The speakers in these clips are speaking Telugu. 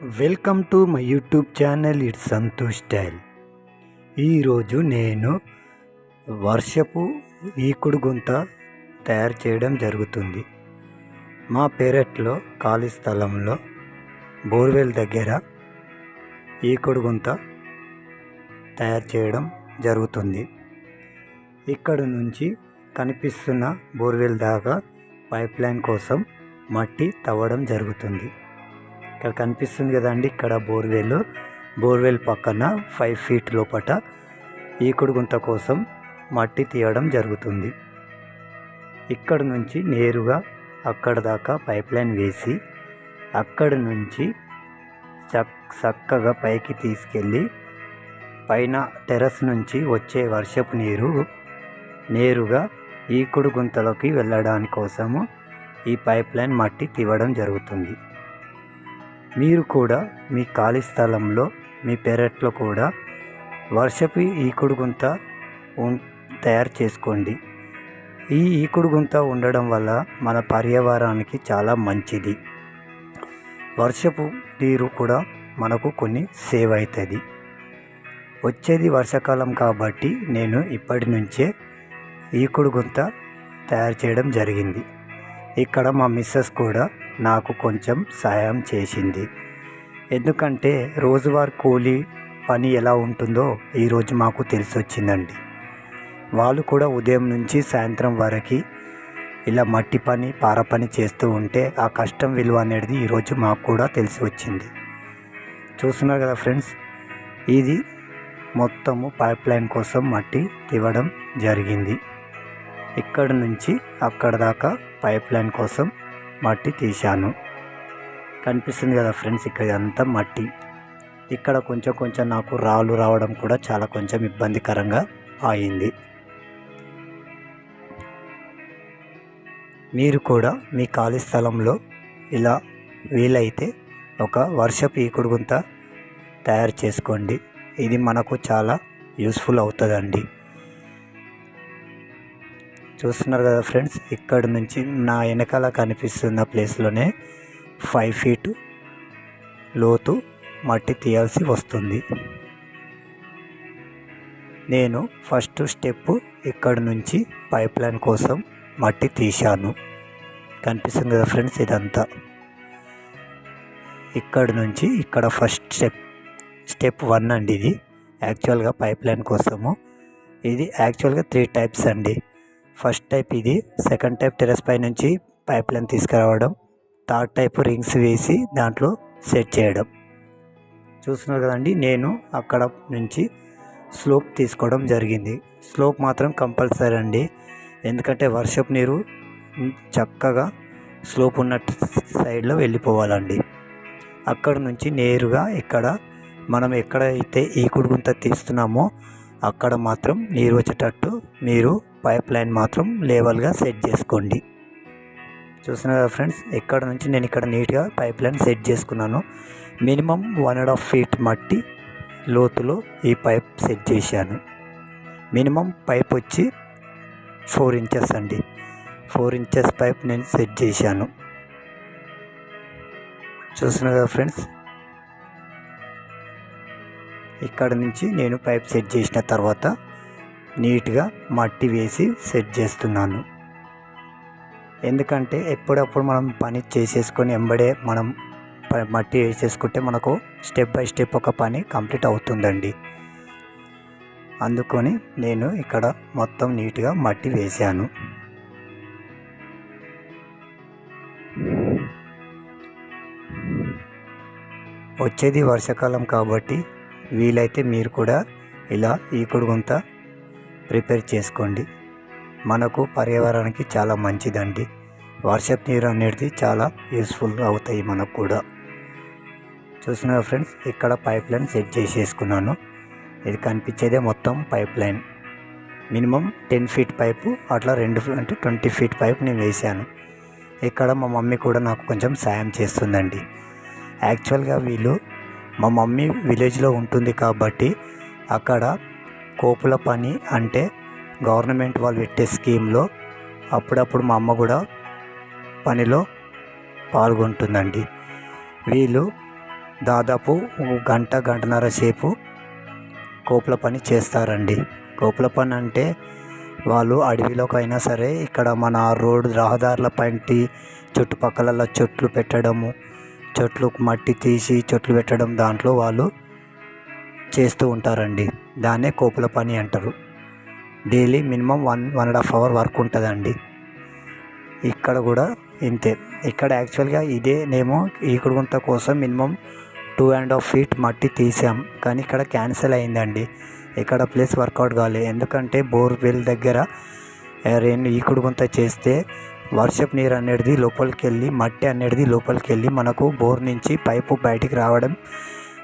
Welcome to my YouTube channel it's Santosh style. ఈరోజు నేను వర్షపు ఈకుడు గుంత తయారు చేయడం జరుగుతుంది. మా పెరట్లో ఖాళీ స్థలంలో బోర్వెల్ దగ్గర ఈకుడు గుంత తయారు చేయడం జరుగుతుంది. ఇక్కడ నుంచి కనిపిస్తున్న బోర్వెల్ దాకా పైప్ లైన్ కోసం మట్టి తవ్వడం జరుగుతుంది. ఇక్కడ కనిపిస్తుంది కదండి ఇక్కడ బోర్వెల్. బోర్వెల్ పక్కన ఫైవ్ ఫీట్ లోపట ఈకుడు గుంత కోసం మట్టి తీయడం జరుగుతుంది. ఇక్కడ నుంచి నేరుగా అక్కడ దాకా పైప్ లైన్ వేసి అక్కడి నుంచి చక్ చక్కగా పైకి తీసుకెళ్ళి పైన టెర్రస్ నుంచి వచ్చే వర్షపు నీరు నేరుగా ఈకుడు గుంతలోకి వెళ్ళడానికి కోసము ఈ పైప్ లైన్ మట్టి తీవడం జరుగుతుంది. మీరు కూడా మీ ఖాళీ స్థలంలో మీ పెరట్లో కూడా వర్షపు ఈకుడు గుంత తయారు చేసుకోండి. ఈ ఈకుడు గుంత ఉండడం వల్ల మన పర్యావరణానికి చాలా మంచిది. వర్షపు నీరు కూడా మనకు కొన్ని సేవ్ అవుతుంది వచ్చేది వర్షాకాలం కాబట్టి నేను ఇప్పటి నుంచే ఈకుడు గుంత తయారు చేయడం జరిగింది. ఇక్కడ మా మిస్సెస్ కూడా నాకు కొంచెం సహాయం చేసింది. ఎందుకంటే రోజువారి కూలీ పని ఎలా ఉంటుందో ఈరోజు మాకు తెలిసి వచ్చిందండి వాళ్ళు కూడా ఉదయం నుంచి సాయంత్రం వరకు ఇలా మట్టి పని పార పని చేస్తూ ఉంటే ఆ కష్టం విలువ అనేది ఈరోజు మాకు కూడా తెలిసి వచ్చింది చూస్తున్నారు కదా ఫ్రెండ్స్ ఇది మొత్తము పైప్ లైన్ కోసం మట్టి తివ్వడం జరిగింది. ఇక్కడ నుంచి అక్కడ దాకా పైప్ లైన్ కోసం మట్టి తీశాను. కనిపిస్తుంది కదా ఫ్రెండ్స్ ఇక్కడ అంతా మట్టి. ఇక్కడ కొంచెం కొంచెం నాకు రాళ్ళు రావడం కూడా చాలా కొంచెం ఇబ్బందికరంగా అయింది మీరు కూడా మీ ఖాళీ స్థలంలో ఇలా వీలైతే ఒక వర్షపు ఈకుడు గుంత తయారు చేసుకోండి. ఇది మనకు చాలా యూస్ఫుల్ అవుతుందండి. చూస్తున్నారు కదా ఫ్రెండ్స్ ఇక్కడ నుంచి నా వెనకాల కనిపిస్తున్న ప్లేస్లోనే ఫైవ్ ఫీటు లోతు మట్టి తీయాల్సి వస్తుంది. నేను ఫస్ట్ స్టెప్ ఇక్కడ నుంచి పైప్ లైన్ కోసం మట్టి తీశాను. కనిపిస్తుంది కదా ఫ్రెండ్స్ ఇదంతా. ఇక్కడ నుంచి ఇక్కడ ఫస్ట్ స్టెప్ స్టెప్ వన్ అండి ఇది. యాక్చువల్గా పైప్ లైన్ కోసము. ఇది యాక్చువల్గా త్రీ టైప్స్ అండి. ఫస్ట్ టైప్ ఇది. సెకండ్ టైప్ టెరెస్ పై నుంచి పైప్ లైన్ తీసుకురావడం. థర్డ్ టైప్ రింగ్స్ వేసి దాంట్లో సెట్ చేయడం. చూస్తున్నారు కదండి నేను అక్కడ నుంచి స్లోప్ తీసుకోవడం జరిగింది. స్లోప్ మాత్రం కంపల్సరీ అండి. ఎందుకంటే వర్షపు నీరు చక్కగా స్లోప్ ఉన్న సైడ్లో వెళ్ళిపోవాలండి. అక్కడ నుంచి నేరుగా ఇక్కడ మనం ఎక్కడైతే ఈకుడు గుంత తీస్తున్నామో అక్కడ మాత్రం నీరు వచ్చేటట్టు మీరు పైప్ లైన్ మాత్రం లేవల్గా సెట్ చేసుకోండి. చూసిన కదా ఫ్రెండ్స్ ఎక్కడ నుంచి నేను ఇక్కడ నీట్గా పైప్ లైన్ సెట్ చేసుకున్నాను minimum one and half feet మట్టి లోతులో ఈ పైప్ సెట్ చేశాను. మినిమం పైప్ వచ్చి ఫోర్ ఇంచెస్ అండి. ఫోర్ ఇంచెస్ పైప్ నేను సెట్ చేశాను. చూసిన కదా ఫ్రెండ్స్ ఇక్కడ నుంచి నేను పైప్ సెట్ చేసిన తర్వాత నీట్గా మట్టి వేసి సెట్ చేస్తున్నాను. ఎందుకంటే ఎప్పుడప్పుడు మనం పని చేసేసుకొని ఎంబడే మనం మట్టి వేసేసుకుంటే మనకు స్టెప్ బై స్టెప్ ఒక పని కంప్లీట్ అవుతుందండి. అందుకొని నేను ఇక్కడ మొత్తం నీట్గా మట్టి వేశాను. వచ్చేది వర్షాకాలం కాబట్టి వీలైతే మీరు కూడా ఇలా ఈకుడు గుంత ప్రిపేర్ చేసుకోండి. మనకు పర్యావరణానికి చాలా మంచిదండి. వర్షపు నీరు అనేది చాలా యూస్ఫుల్ అవుతాయి మనకు కూడా. చూసిన ఫ్రెండ్స్ ఇక్కడ పైప్ లైన్ సెట్ చేసేసుకున్నాను. ఇది కనిపించేదే మొత్తం pipe line minimum ten feet pipe అట్లా రెండు అంటే ట్వంటీ ఫీట్ పైప్ నేను వేశాను ఇక్కడ మా మమ్మీ కూడా నాకు కొంచెం సాయం చేస్తుందండి. యాక్చువల్గా వీళ్ళు మా మమ్మీ విలేజ్లో ఉంటుంది కాబట్టి అక్కడ కోపుల పని అంటే గవర్నమెంట్ వాళ్ళు పెట్టే స్కీమ్లో అప్పుడప్పుడు మా అమ్మ కూడా పనిలో పాల్గొంటుందండి. వీళ్ళు దాదాపు గంట గంటన్నర సేపు కోపుల పని చేస్తారండి. కోపుల పని అంటే వాళ్ళు అడవిలోకి అయినా సరే ఇక్కడ మన రోడ్డు రహదారుల పంటి చుట్టుపక్కల చెట్లు పెట్టడము చెట్లు మట్టి తీసి చెట్లు పెట్టడం దాంట్లో వాళ్ళు చేస్తూ ఉంటారండి. దాన్నే కోపుల పని అంటారు. Daily minimum one one and half hour work ఉంటుందండి. ఇక్కడ కూడా ఇంతే. ఇక్కడ యాక్చువల్గా ఇదే నేమో ఈకుడుగుంత కోసం minimum two and half feet మట్టి తీసాం. కానీ ఇక్కడ క్యాన్సిల్ అయిందండి. ఇక్కడ ప్లేస్ వర్కౌట్ కాలే. ఎందుకంటే బోర్వెల్ దగ్గర రెండు ఈకుడు గుంత చేస్తే వర్షపు నీరు అనేది లోపలికి వెళ్ళి మట్టి అనేది లోపలికి వెళ్ళి మనకు బోర్ నుంచి పైపు బయటికి రావడం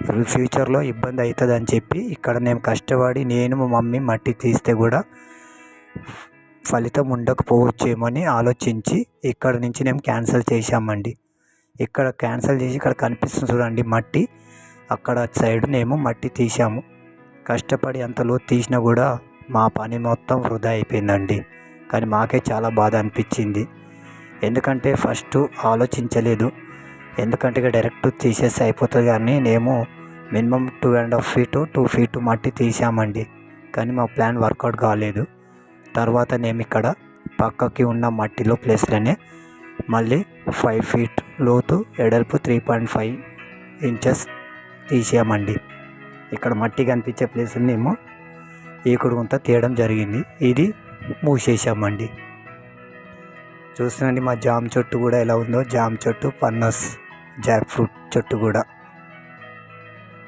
ఫ్యూచర్లో ఇబ్బంది అవుతుంది అని చెప్పి ఇక్కడ నేను కష్టపడి నేను మా మమ్మీ మట్టి తీస్తే కూడా ఫలితం ఉండకపోవచ్చేమని ఆలోచించి ఇక్కడ నుంచి మేము క్యాన్సిల్ చేశామండి. ఇక్కడ క్యాన్సిల్ చేసి ఇక్కడ కనిపిస్తుంది చూడండి మట్టి. అక్కడ సైడ్ మేము మట్టి తీసాము కష్టపడి అంతలో తీసినా కూడా మా పని మొత్తం వృధా అయిపోయిందండి. కానీ మాకే చాలా బాధ అనిపించింది. ఎందుకంటే ఫస్ట్ ఆలోచించలేదు. ఎందుకంటే ఇక డైరెక్ట్ తీసేసి అయిపోతుంది కానీ మేము minimum two and half feet two feet మట్టి తీసామండి. కానీ మా ప్లాన్ వర్కౌట్ కాలేదు. తర్వాత మేము ఇక్కడ పక్కకి ఉన్న మట్టిలో ప్లేస్లోనే మళ్ళీ ఫైవ్ ఫీట్ లోతు ఎడల్పు త్రీ పాయింట్ ఫైవ్ ఇంచెస్ తీసామండి. ఇక్కడ మట్టి కనిపించే ప్లేస్ని మేము ఈకుడు కొంత తీయడం జరిగింది. ఇది మూసేసామండి. చూస్తున్నాండి మా జామ్ చెట్టు కూడా ఎలా ఉందో. జామ్ చెట్టు పన్నస్ జాక్ ఫ్రూట్ చెట్టు కూడా.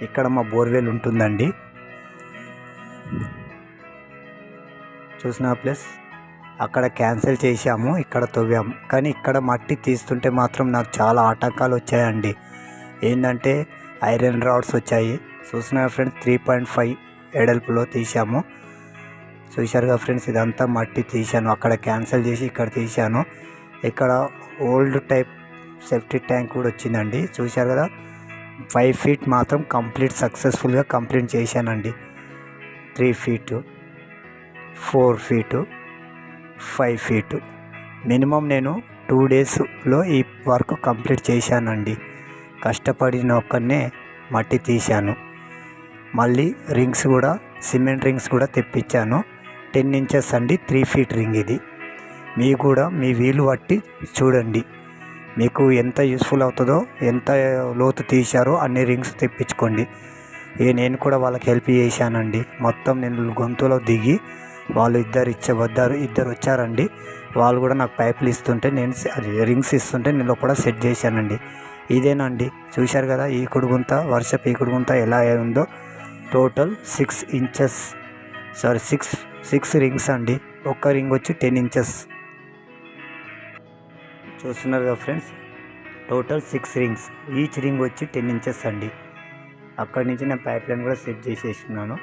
ఇక్కడ మా బోర్వెల్ ఉంటుందండి. చూసిన ప్లస్ అక్కడ క్యాన్సిల్ చేసాము ఇక్కడ తవ్వాము. కానీ ఇక్కడ మట్టి తీస్తుంటే మాత్రం నాకు చాలా ఆటంకాలు వచ్చాయండి. ఏంటంటే ఐరన్ రాడ్స్ వచ్చాయి. చూసిన ఫ్రెండ్స్ త్రీ పాయింట్ ఫైవ్ ఎడల్పులో తీసాము చూశారుగా ఫ్రెండ్స్ ఇదంతా మట్టి తీశాను. అక్కడ క్యాన్సిల్ చేసి ఇక్కడ తీశాను. ఇక్కడ ఓల్డ్ టైప్ సేఫ్టీ ట్యాంక్ కూడా వచ్చిందండి. చూశారు కదా? ఫైవ్ ఫీట్ మాత్రం కంప్లీట్ సక్సెస్ఫుల్గా కంప్లీట్ చేశానండి. Three feet four feet five feet. Minimum నేను టూ డేస్లో ఈ వర్క్ కంప్లీట్ చేశానండి. కష్టపడిన ఒక్కనే మట్టి తీశాను. మళ్ళీ రింగ్స్ కూడా సిమెంట్ రింగ్స్ కూడా తెప్పించాను. టెన్ ఇంచెస్ అండి త్రీ ఫీట్ రింగ్ ఇది. మీ కూడా మీ వీలు బట్టి చూడండి. మీకు ఎంత యూస్ఫుల్ అవుతుందో ఎంత లోతు తీశారో అన్ని రింగ్స్ తెప్పించుకోండి. ఇక నేను కూడా వాళ్ళకి హెల్ప్ చేశానండి. మొత్తం నేను గొంతులో దిగి వాళ్ళు ఇద్దరు ఇచ్చే వద్దారు ఇద్దరు వచ్చారండి. వాళ్ళు కూడా నాకు పైపులు ఇస్తుంటే నేను అది రింగ్స్ ఇస్తుంటే నేను కూడా సెట్ చేశానండి. ఇదేనండి. చూశారు కదా ఈ కుడుగుంత వర్షపు ఈ కుడుగుంత ఎలా ఉందో. Total six inches sorry six six rings అండి. ఒక్క రింగ్ వచ్చి టెన్ ఇంచెస్ చూస్తున్నారు కదా friends total six rings each ring వచ్చి టెన్ ఇంచెస్ అండి. అక్కడి నుంచి నేను పైప్ లైన్ కూడా సెట్ చేసేసుకున్నాను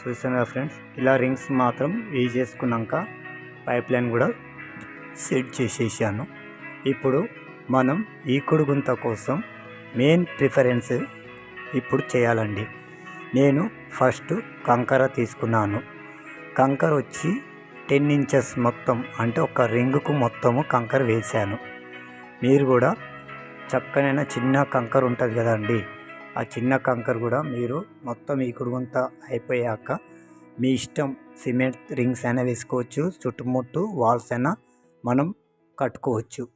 చూస్తున్నారు ఫ్రెండ్స్ ఇలా రింగ్స్ మాత్రం ఈ చేసుకున్నాక పైప్ లైన్ కూడా సెట్ చేసేసాను. ఇప్పుడు మనం ఈ గుంత కోసం మెయిన్ ప్రిఫరెన్స్ ఇప్పుడు చేయాలండి. నేను ఫస్ట్ కంకర తీసుకున్నాను. కంకర వచ్చి టెన్ ఇంచెస్ మొత్తం అంటే ఒక రింగుకు మొత్తము కంకర వేశాను. మీరు కూడా చక్కనైన చిన్న కంకర ఉంటుంది కదండి ఆ చిన్న కంకర కూడా మీరు మొత్తం ఈ కుడుగుంత అయిపోయాక మీ ఇష్టం సిమెంట్ రింగ్స్ అయినా వేసుకోవచ్చు చుట్టుముట్టు వాల్స్ అయినా మనం కట్టుకోవచ్చు.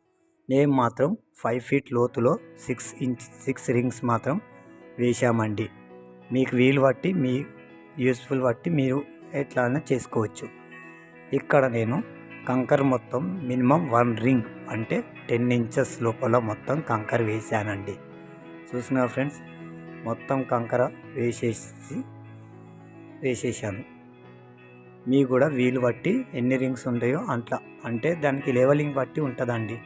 నేను మాత్రం ఫైవ్ ఫీట్ లోతులో సిక్స్ ఇంచ్ సిక్స్ రింగ్స్ మాత్రం వేశామండి. మీకు వీలు బట్టి మీ యూస్ఫుల్ బట్టి మీరు ఎట్లా చేసుకోవచ్చు. ఇక్కడ నేను కంకర్ మొత్తం మినిమం వన్ రింగ్ అంటే టెన్ ఇంచెస్ లోపల మొత్తం కంకర వేసానండి చూసిన ఫ్రెండ్స్? మొత్తం కంకర వేసేసి వేసేసాను మీ కూడా వీలు బట్టి ఎన్ని రింగ్స్ ఉంటాయో అట్లా. అంటే దానికి లెవెలింగ్ బట్టి ఉంటుందండి.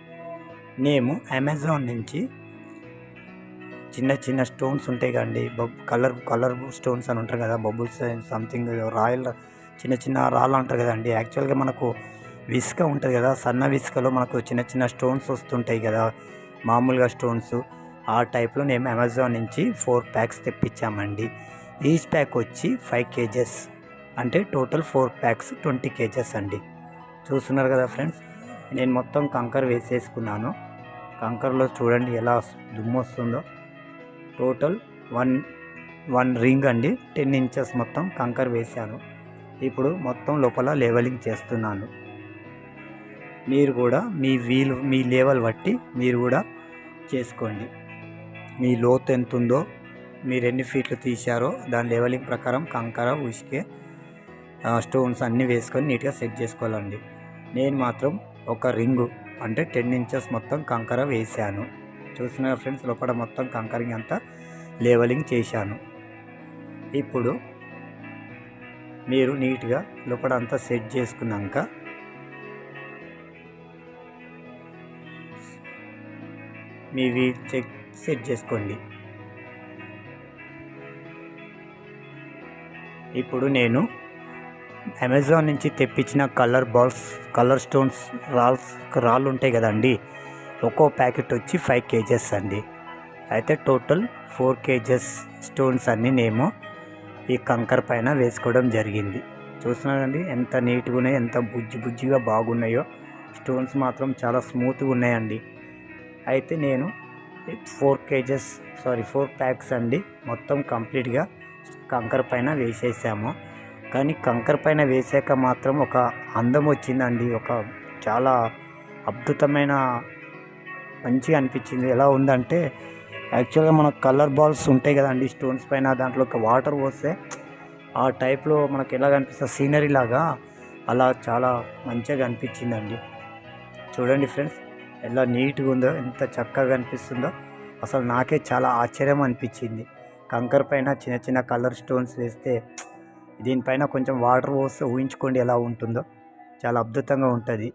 మేము అమెజాన్ నుంచి చిన్న చిన్న స్టోన్స్ ఉంటాయి కండి బబ్ కలర్ కలర్ స్టోన్స్ అని ఉంటారు కదా బబుల్స్ సంథింగ్ రాయల్ చిన్న చిన్న రాళ్ళు అంటారు కదండి. యాక్చువల్గా మనకు విసుక ఉంటుంది కదా సన్న విసుకలో మనకు చిన్న చిన్న స్టోన్స్ వస్తుంటాయి కదా మామూలుగా స్టోన్స్. ఆ టైప్లో మేము అమెజాన్ నుంచి ఫోర్ ప్యాక్స్ తెప్పించామండి. ఈచ్ ప్యాక్ వచ్చి ఫైవ్ కేజెస్. అంటే total four packs twenty kgs అండి. చూస్తున్నారు కదా ఫ్రెండ్స్ నేను మొత్తం కంకర్ వేసేసుకున్నాను. కంకర్లో చూడండి ఎలా దుమ్ము వస్తుందో. టోటల్ వన్ వన్ రింగ్ అండి. టెన్ ఇంచెస్ మొత్తం కంకర్ వేశాను. ఇప్పుడు మొత్తం లోపల లెవెలింగ్ చేస్తున్నాను. మీరు కూడా మీ వీలు మీ లెవెల్ బట్టి మీరు కూడా చేసుకోండి. మీ లోతు ఎంత ఉందో మీరు ఎన్ని ఫీట్లు తీశారో దాని లెవెలింగ్ ప్రకారం కంకర ఉసికే స్టోన్స్ అన్నీ వేసుకొని నీట్గా సెట్ చేసుకోవాలండి. నేను మాత్రం ఒక రింగు అంటే టెన్ ఇంచెస్ మొత్తం కంకర వేసాను చూసిన ఫ్రెండ్స్ లోపల మొత్తం కంకరింగ్ అంతా లేవలింగ్ చేశాను. ఇప్పుడు మీరు నీట్గా లోపల అంతా సెట్ చేసుకున్నాక మీ వీల్ చెక్ సెట్ చేసుకోండి. ఇప్పుడు నేను అమెజాన్ నుంచి తెప్పించిన కలర్ బాల్స్ కలర్ స్టోన్స్ రాల్స్ రాళ్ళు ఉంటాయి కదండి ఒక్కో ప్యాకెట్ వచ్చి ఫైవ్ కేజెస్ అండి. అయితే టోటల్ ఫోర్ కేజెస్ స్టోన్స్ అన్నీ నేను ఈ కంకర్ పైన వేసుకోవడం జరిగింది. చూస్తున్నారండి ఎంత నీట్గా ఉన్నాయో ఎంత బుజ్జి బుజ్జిగా బాగున్నాయో. స్టోన్స్ మాత్రం చాలా స్మూత్గా ఉన్నాయండి. అయితే నేను four kgs sorry four packs అండి మొత్తం కంప్లీట్గా కంకర పైన వేసేసాము. కానీ కంకర పైన వేసాక మాత్రం ఒక అందం వచ్చిందండి ఒక చాలా అద్భుతమైన మంచిగా అనిపించింది. ఎలా ఉందంటే యాక్చువల్గా మన కలర్ బాల్స్ ఉంటాయి కదండి స్టోన్స్ పైన దాంట్లో ఒక వాటర్ పోస్తే ఆ టైప్లో మనకు ఎలా కనిపిస్తుంది సీనరీ లాగా అలా చాలా మంచిగా అనిపించిందండి. చూడండి ఫ్రెండ్స్ ఎలా నీట్గా ఉందో ఎంత చక్కగా అనిపిస్తుందో. అసలు నాకే చాలా ఆశ్చర్యం అనిపించింది. కంకర్ పైన చిన్న చిన్న కలర్ స్టోన్స్ వేస్తే దీనిపైన కొంచెం వాటర్ పోస్తే ఊహించుకోండి ఎలా ఉంటుందో. చాలా అద్భుతంగా ఉంటుంది.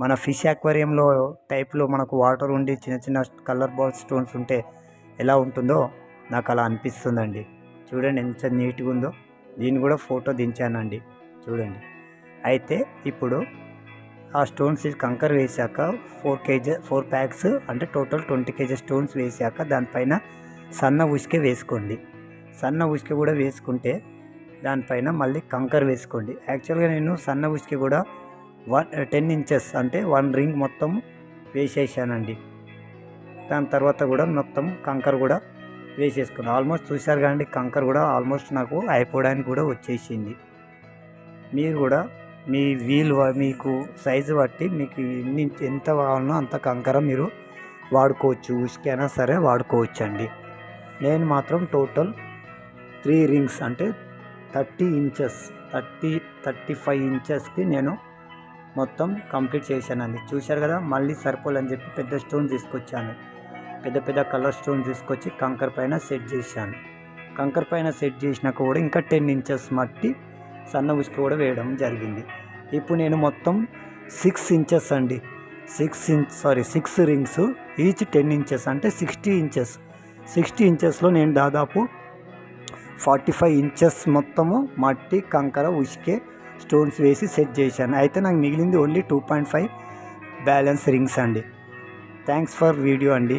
మన ఫిష్ అక్వేరియంలో టైప్లో మనకు వాటర్ ఉండి చిన్న చిన్న కలర్ బాల్ స్టోన్స్ ఉంటే ఎలా ఉంటుందో నాకు అలా అనిపిస్తుందండి. చూడండి ఎంత నీట్గా ఉందో. దీన్ని కూడా ఫోటో దించానండి. చూడండి. అయితే ఇప్పుడు ఆ స్టోన్స్ కంకర్ వేసాక ఫోర్ కేజీ ఫోర్ ప్యాక్స్ అంటే టోటల్ ట్వంటీ కేజీ స్టోన్స్ వేసాక దానిపైన సన్న ఉసుక వేసుకోండి. సన్న ఉసుక కూడా వేసుకుంటే దానిపైన మళ్ళీ కంకర్ వేసుకోండి. యాక్చువల్గా నేను సన్న ఉసుక కూడా వన్ టెన్ ఇంచెస్ అంటే వన్ రింగ్ మొత్తం వేసేసానండి. దాని తర్వాత కూడా మొత్తం కంకర్ కూడా వేసేసుకున్నాను ఆల్మోస్ట్ చూశారు కానీ కంకర్ కూడా ఆల్మోస్ట్ నాకు అయిపోవడానికి కూడా వచ్చేసింది. మీరు కూడా మీ వీలు మీకు సైజు బట్టి మీకు ఎన్ని ఎంత కావాలనో అంత కంకర మీరు వాడుకోవచ్చు. ఉసుకైనా సరే వాడుకోవచ్చు అండి నేను మాత్రం టోటల్ త్రీ రింగ్స్ అంటే thirty inches thirty thirty five ఇంచెస్కి నేను మొత్తం కంప్లీట్ చేశానండి. చూశారు కదా మళ్ళీ సరిపోలని చెప్పి పెద్ద స్టోన్ తీసుకొచ్చాను. పెద్ద పెద్ద కలర్ స్టోన్ తీసుకొచ్చి కంకర్ పైన సెట్ చేశాను. కంకర్ పైన సెట్ చేసినాక కూడా ఇంకా టెన్ ఇంచెస్ మట్టి సన్న ఉసుక కూడా వేయడం జరిగింది. ఇప్పుడు నేను మొత్తం సిక్స్ ఇంచెస్ అండి. Six inch sorry six rings each ten inches అంటే సిక్స్టీ ఇంచెస్ సిక్స్టీ ఇంచెస్లో నేను దాదాపు ఫార్టీ ఫైవ్ ఇంచెస్ మొత్తము మట్టి కంకర ఉసికే స్టోన్స్ వేసి సెట్ చేశాను. అయితే నాకు మిగిలింది only two point five balance rings అండి. థ్యాంక్స్ ఫర్ వీడియో అండి.